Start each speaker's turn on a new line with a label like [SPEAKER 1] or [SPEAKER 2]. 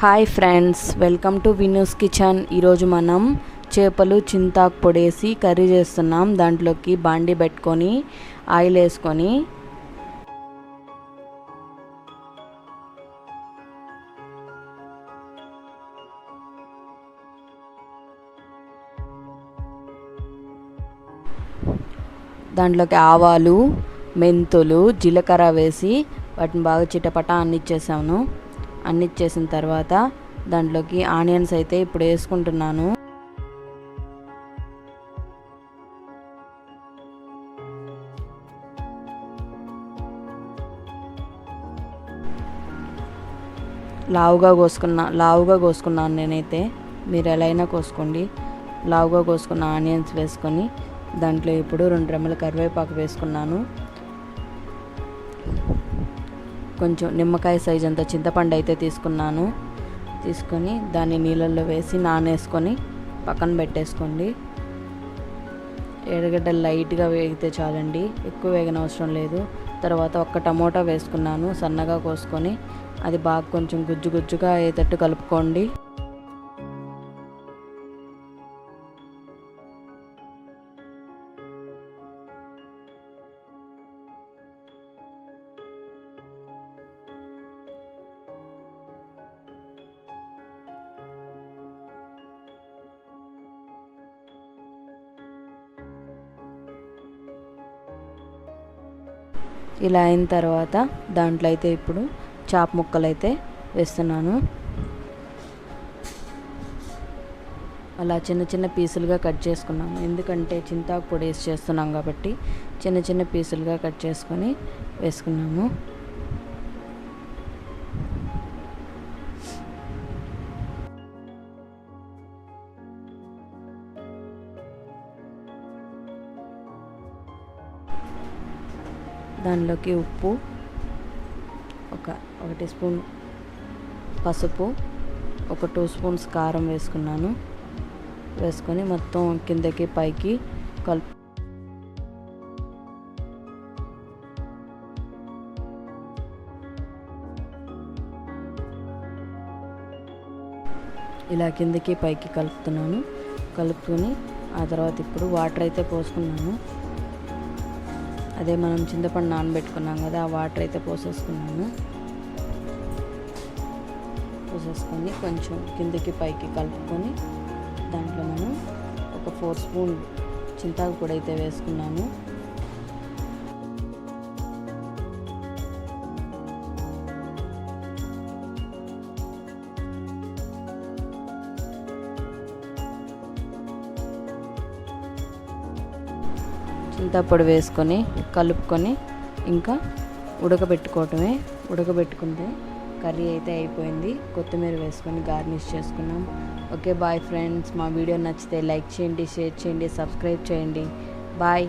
[SPEAKER 1] Hi friends welcome to Vinu's kitchen ఈరోజు మనం చేపలు చింతాకు పొడేసి కర్రీ చేస్తున్నాం. దాంట్లోకి బాండి పెట్టుకొని ఆయిల్ వేసుకొని. దాంట్లోకి ఆవాలు మెంతులు జీలకర్ర వేసి వాటిని బాగా చిటపట అన్నిచ్చేసాను అన్ని ఇచ్చేసిన తర్వాత దాంట్లోకి ఆనియన్స్ అయితే ఇప్పుడు వేసుకుంటున్నాను. లావుగా కోసుకున్న లావుగా కోసుకున్నాను నేనైతే మీరు ఎలా అయినా కోసుకోండి. లావుగా కోసుకున్న ఆనియన్స్ వేసుకొని దాంట్లో ఇప్పుడు రెండు రెమ్మల కరివేపాకు వేసుకున్నాను. కొంచెం నిమ్మకాయ సైజ్ అంత చింతపండు అయితే తీసుకున్నాను. తీసుకొని దాన్ని నీళ్ళల్లో వేసి నానేసుకొని పక్కన పెట్టేసుకోండి. ఎర్రగడ్డ లైట్గా వేగితే చాలండి. ఎక్కువ వేగన అవసరం లేదు. తర్వాత ఒక్క టమోటా వేసుకున్నాను. సన్నగా కోసుకొని అది బాగా కొంచెం గుజ్జు గుజ్జుగా అయ్యేటట్టు కలుపుకోండి. ఇలా అయిన తర్వాత దాంట్లో అయితే ఇప్పుడు చాప ముక్కలు అయితే వేస్తున్నాను. అలా చిన్న చిన్న పీసులుగా కట్ చేసుకున్నాము. ఎందుకంటే చింతాకు పొడి వేసి చేస్తున్నాం కాబట్టి చిన్న చిన్న పీసులుగా కట్ చేసుకొని వేసుకున్నాము. దానిలోకి ఉప్పు ఒక ఒకటి స్పూన్ పసుపు ఒక టూ స్పూన్స్ కారం వేసుకున్నాను. వేసుకొని మొత్తం కిందకి పైకి కలుపు ఇలా కిందకి పైకి కలుపుతున్నాను. కలుపుకొని ఆ తర్వాత ఇప్పుడు వాటర్ అయితే పోసుకున్నాను. అదే మనం చింతపండు నానబెట్టుకున్నాం కదా ఆ వాటర్ అయితే పోసేసుకున్నాను. పోసేసుకొని కొంచెం కిందకి పైకి కలుపుకొని దాంట్లో మనం ఒక ఫోర్ స్పూన్ చింతాకు పొడి అయితే వేసుకున్నాము. చింతపొడి వేసుకొని కలుపుకొని ఇంకా ఉడకబెట్టుకోవటమే. ఉడకబెట్టుకుంటే కర్రీ అయితే అయిపోయింది. కొత్తిమీర వేసుకొని గార్నిష్ చేసుకున్నాం. Okay bye friends. మా వీడియో నచ్చితే లైక్ చేయండి షేర్ చేయండి సబ్స్క్రైబ్ చేయండి. బాయ్.